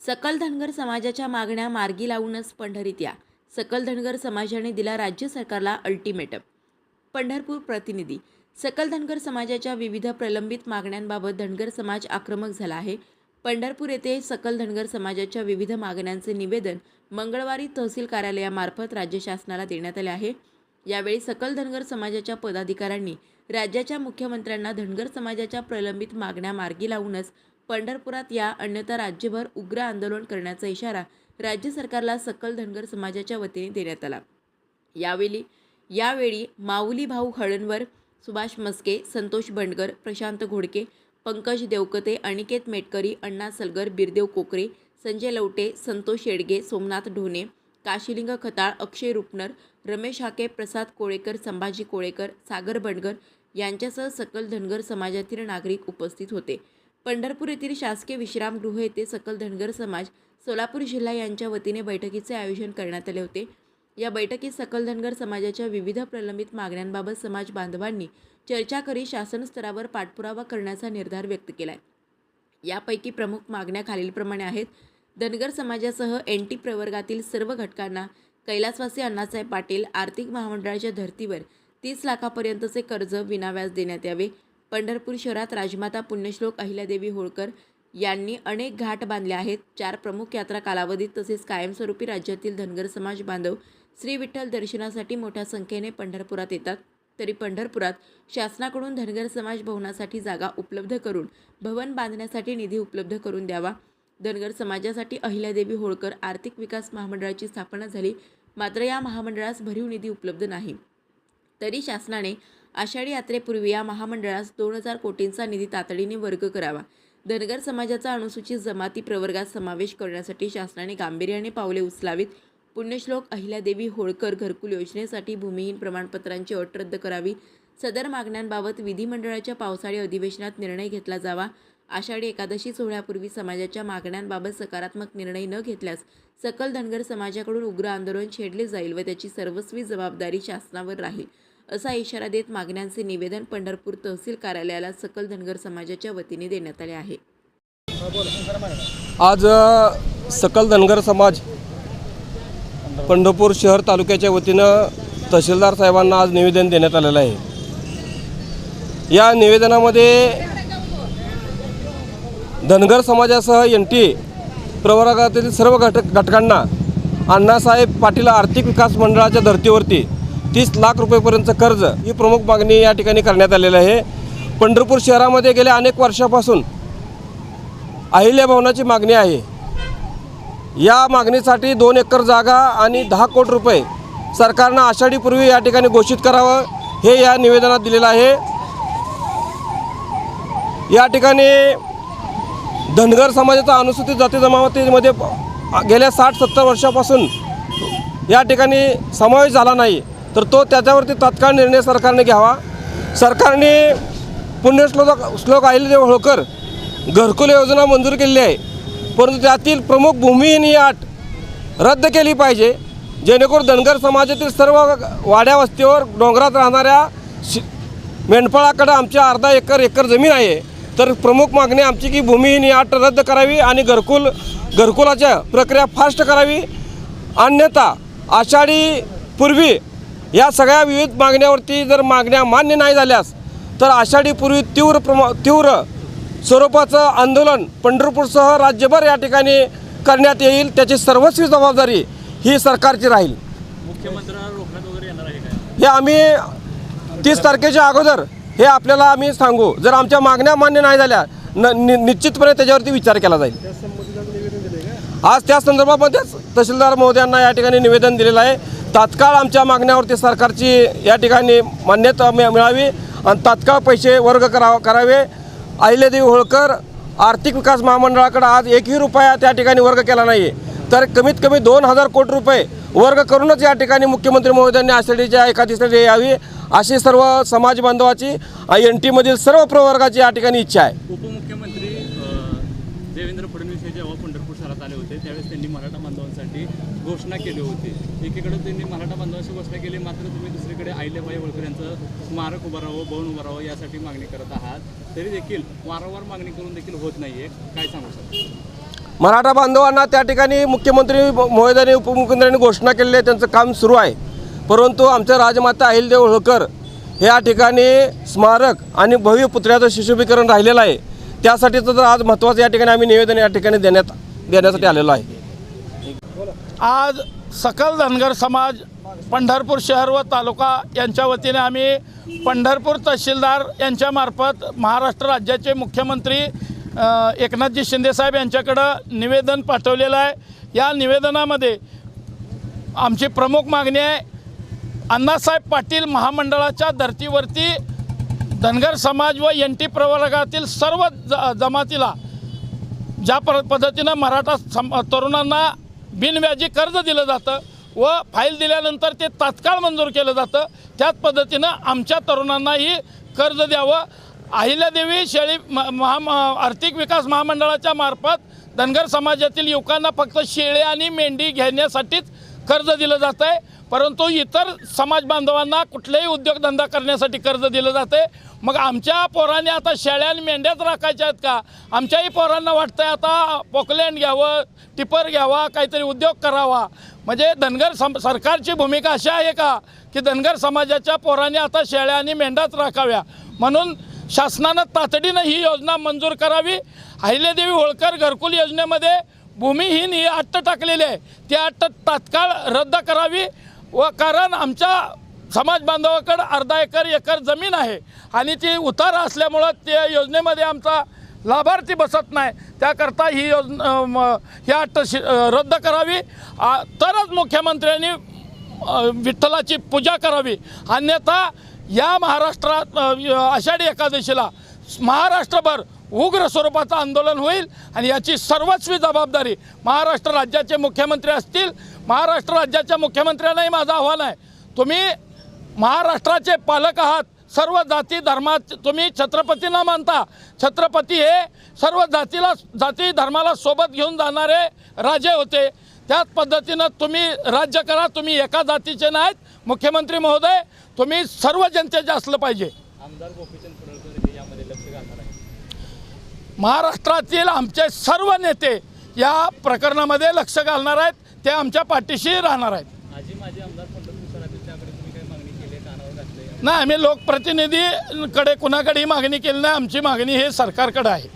सकल धनगर समाजाच्या मागण्या मार्गी लावूनच पंढरीत या. सकल धनगर समाजाने दिला राज्य सरकारला अल्टिमेटम पंढरपूर प्रतिनिधी. सकल धनगर समाजाच्या विविध प्रलंबित मागण्यांबाबत धनगर समाज आक्रमक झाला आहे. पंढरपूर येथे सकल धनगर समाजाच्या विविध मागण्यांचे निवेदन मंगळवारी तहसील कार्यालयामार्फत राज्य शासनाला देण्यात आले आहे. यावेळी सकल धनगर समाजाच्या पदाधिकाऱ्यांनी राज्याच्या मुख्यमंत्र्यांना धनगर समाजाच्या प्रलंबित मागण्या मार्गी लावूनच पंढरपुरात या अन्यथा राज्यभर उग्र आंदोलन करण्याचा इशारा राज्य सरकारला सकल धनगर समाजाच्या वतीने देण्यात आला. यावेळी यावेळी माऊली भाऊ हळणवर सुभाष मस्के संतोष बंडगर प्रशांत घोडके पंकज देवकते अनिकेत मेटकरी अण्णा सलगर बिरदेव कोकरे संजय लवटे संतोष येडगे सोमनाथ ढोणे काशीलिंग खताळ अक्षय रुपनर रमेश हाके प्रसाद कोळेकर संभाजी कोळेकर सागर बंडगर यांच्यासह सकल धनगर समाजातील नागरिक उपस्थित होते. पंढरपूर येथील शासकीय विश्रामगृह येथे सकल धनगर समाज सोलापूर जिल्हा यांच्या वतीने बैठकीचे आयोजन करण्यात आले होते. या बैठकीत सकल धनगर समाजाच्या विविध प्रलंबित मागण्यांबाबत समाज बांधवांनी चर्चा करीत शासन स्तरावर पाठपुरावा करण्याचा निर्धार व्यक्त केला आहे यापैकी प्रमुख मागण्या खालीलप्रमाणे आहेत. धनगर समाजासह एन टी प्रवर्गातील सर्व घटकांना कैलासवासी अण्णासाहेब पाटील आर्थिक महामंडळाच्या धर्तीवर तीस लाखापर्यंतचे कर्ज विनाव्याज देण्यात यावे. पंढरपूर शहरात राजमाता पुण्यश्लोक अहिल्यादेवी होळकर यांनी अनेक घाट बांधले आहेत. चार प्रमुख यात्रा कालावधीत तसेच कायमस्वरूपी राज्यातील धनगर समाज बांधव श्री विठ्ठल दर्शनासाठी मोठ्या संख्येने पंढरपुरात येतात. तरी पंढरपुरात शासनाकडून धनगर समाज भवनासाठी जागा उपलब्ध करून भवन बांधण्यासाठी निधी उपलब्ध करून द्यावा. धनगर समाजासाठी अहिल्यादेवी होळकर आर्थिक विकास महामंडळाची स्थापना झाली. मात्र या महामंडळास भरीव निधी उपलब्ध नाही. तरी शासनाने आषाढी यात्रेपूर्वी या महामंडळास दोन हजार कोटींचा निधी तातडीने वर्ग करावा. धनगर समाजाचा अनुसूचित जमाती प्रवर्गात समावेश करण्यासाठी शासनाने गांभीर्याने पावले उचलावीत. पुण्यश्लोक अहिल्यादेवी होळकर घरकुल योजनेसाठी भूमिहीन प्रमाणपत्रांची अट रद्द करावी. सदर मागण्यांबाबत विधिमंडळाच्या पावसाळी अधिवेशनात निर्णय घेतला जावा. आषाढी एकादशी सोहळ्यापूर्वी समाजाच्या मागण्यांबाबत सकारात्मक निर्णय न घेतल्यास सकल धनगर समाजाकडून उग्र आंदोलन छेडले जाईल व त्याची सर्वस्वी जबाबदारी शासनावर राहील. असा इशारा देत मागण्यांचे निवेदन पंढरपूर तहसील कार्यालयाला सकल धनगर समाजाच्या वतीने देण्यात आले आहे. आज सकल धनगर समाज पंढरपूर शहर तालुक्याच्या वतीनं तहसीलदार साहेबांना आज निवेदन देण्यात आलेलं आहे. या निवेदनामध्ये धनगर समाजासह एन टी प्रवर्गातील सर्व घटक घटकांना अण्णासाहेब पाटील आर्थिक विकास मंडळाच्या धर्तीवरती तीस लाख रुपयेपर्यंतचं कर्ज ही प्रमुख मागणी या ठिकाणी करण्यात आलेली आहे. पंढरपूर शहरामध्ये गेल्या अनेक वर्षापासून अहिल्या भवनाची मागणी आहे. या मागणीसाठी दोन एकर जागा आणि दहा कोटी रुपये सरकारनं आषाढीपूर्वी या ठिकाणी घोषित करावं हे या निवेदनात दिलेलं आहे. या ठिकाणी धनगर समाजाचा अनुसूचित जाती जमावतीमध्ये गेल्या साठ सत्तर वर्षापासून या ठिकाणी समावेश झाला नाही. तर तो त्याच्यावरती तात्काळ निर्णय सरकारने घ्यावा. सरकारने पुण्यश्लोक श्लोक अहिल्यादेव होळकर घरकुल योजना मंजूर केलेली आहे. परंतु त्यातील प्रमुख भूमिहीन ही अट रद्द केली पाहिजे. जेणेकरून धनगर समाजातील सर्व वाड्या वस्तीवर डोंगरात राहणाऱ्या शि मेंढपाळाकडं आमच्या अर्धा एकर एकर जमीन आहे. तर प्रमुख मागणी आमची की भूमिहीन ही अट रद्द करावी आणि घरकुल घरकुलाच्या प्रक्रिया फास्ट करावी. अन्यथा आषाढी पूर्वी या सगळ्या विविध मागण्यावरती जर मागण्या मान्य नाही झाल्यास तर आषाढीपूर्वी तीव्र प्रमा तीव्र स्वरूपाचं आंदोलन पंढरपूरसह राज्यभर या ठिकाणी करण्यात येईल त्याची सर्वस्वी जबाबदारी ही सरकारची राहील. हे आम्ही तीस तारखेच्या अगोदर हे आपल्याला आम्ही सांगू. जर आमच्या मागण्या मान्य नाही झाल्या न नि निश्चितपणे त्याच्यावरती विचार केला जाईल. आज त्या संदर्भामध्येच तहसीलदार महोदयांना या ठिकाणी निवेदन दिलेलं आहे. तात्काळ आमच्या मागण्यावरती सरकारची या ठिकाणी मान्यता मिळावी आणि तात्काळ पैसे वर्ग करावा करावे. अहिल्यादेवी होळकर आर्थिक विकास महामंडळाकडे आज एकही रुपया त्या ठिकाणी वर्ग केला नाही तर कमीत कमी दोन हजार कोटी रुपये वर्ग करूनच या ठिकाणी मुख्यमंत्री महोदयांनी आषाढीच्या एकादशीसाठी यावी अशी सर्व समाज बांधवाची एन टीमधील सर्व प्रवर्गाची या ठिकाणी इच्छा आहे उपमुख्यमंत्री अ, देवेंद्र फडणवीस हे जेव्हा पंढरपूर शहरात आले होते त्यावेळेस त्यांनी मराठा बांधवांसाठी घोषणा केली होती. एकीकडे त्यांनी मराठा बांधवांची घोषणा केली मात्र तुम्ही दुसरीकडे आहिल्याबाई होळकर यांचं स्मारक उभं राहावं भवन उभं राहावं यासाठी मागणी करत आहात. तरी देखील वारंवार मागणी करून देखील होत नाहीये. काय सांगू शकता? मराठा बांधवांना त्या ठिकाणी मुख्यमंत्री महोदयांनी उपमुख्यमंत्र्यांनी घोषणा केलेली आहे त्यांचं काम सुरू आहे. परंतु आमच्या राजमाता अहिलदेव होळकर या ठिकाणी स्मारक आणि भव्य पुतळ्याचं शिशुभीकरण राहिलेलं आहे. त्यासाठीचं तर आज महत्त्वाचं या ठिकाणी आम्ही निवेदन या ठिकाणी देण्यात देण्यासाठी आलेलो आहे. आज सकल धनगर समाज पंढरपूर शहर व तालुका यांच्या वतीने आम्ही पंढरपूर तहसीलदार यांच्यामार्फत महाराष्ट्र राज्याचे मुख्यमंत्री एकनाथजी शिंदेसाहेब यांच्याकडं निवेदन पाठवलेलं आहे. या निवेदनामध्ये आमची प्रमुख मागणी आहे अण्णासाहेब पाटील महामंडळाच्या धर्तीवरती धनगर समाज व एन टी प्रवर्गातील सर्व ज जमातीला ज्या प पद्धतीनं मराठा सम तरुणांना बिनव्याजी कर्ज दिलं जातं व फाईल दिल्यानंतर ते तात्काळ मंजूर केलं जातं. त्याच पद्धतीनं आमच्या तरुणांनाही कर्ज द्यावं. अहिल्यादेवी शेळी म महा म- आर्थिक विकास महामंडळाच्या मार्फत धनगर समाजातील युवकांना फक्त शेळी आणि मेंढी घेण्यासाठीच कर्ज दिलं जातं आहे परंतु इतर समाज बांधवांना कुठलेही उद्योगधंदा करण्यासाठी कर्ज दिलं जाते मग आमच्या पोरांनी आता शेळ्या आणि मेंढ्याच राखायच्या आहेत का? आमच्याही पोरांना वाटतंय आता पोकलँड घ्यावं टिपर घ्यावा काहीतरी उद्योग करावा. म्हणजे धनगर सम सरकारची भूमिका अशी आहे का? की धनगर समाजाच्या पोरांनी आता शेळ्या आणि मेंढ्याच राखाव्या. म्हणून शासनानं तातडीनं ही योजना मंजूर करावी. अहिल्यादेवी होळकर घरकुल योजनेमध्ये भूमिहीन ही अट्ट टाकलेली आहे. ती अट्ट तात्काळ रद्द करावी व कारण आमच्या समाज बांधवाकडं अर्धा एकर एकर जमीन आहे आणि ती उतार असल्यामुळं त्या योजनेमध्ये आमचा लाभार्थी बसत नाही. त्याकरता ही योजना ही अट्ट शि रद्द करावी. तरच मुख्यमंत्र्यांनी विठ्ठलाची पूजा करावी. अन्यथा या महाराष्ट्रात आषाढी एकादशीला महाराष्ट्रभर उग्र स्वरूपाचं आंदोलन होईल आणि याची सर्वस्वी जबाबदारी महाराष्ट्र राज्याचे मुख्यमंत्री असतील. महाराष्ट्र राज्याच्या मुख्यमंत्र्यांनाही माझं आव्हान आहे. तुम्ही महाराष्ट्राचे पालक आहात. सर्व जाती धर्मात तुम्ही छत्रपतींना मानता. छत्रपती हे सर्व जातीला जाती धर्माला सोबत घेऊन जाणारे राजे होते. त्याच पद्धतीनं तुम्ही राज्य करा. तुम्ही एका जातीचे नाहीत. मुख्यमंत्री महोदय तुम्ही सर्व जनतेचे असलं पाहिजे. आमदार गोपीचंद महाराष्ट्रातील आमचे सर्व नेते या प्रकरणामध्ये लक्ष घालणार आहेत. ते आमच्या पाठीशी राहणार आहेत. नाही आम्ही लोकप्रतिनिधीकडे कुणाकडेही मागणी केली नाही. आमची मागणी हे सरकारकडे आहे.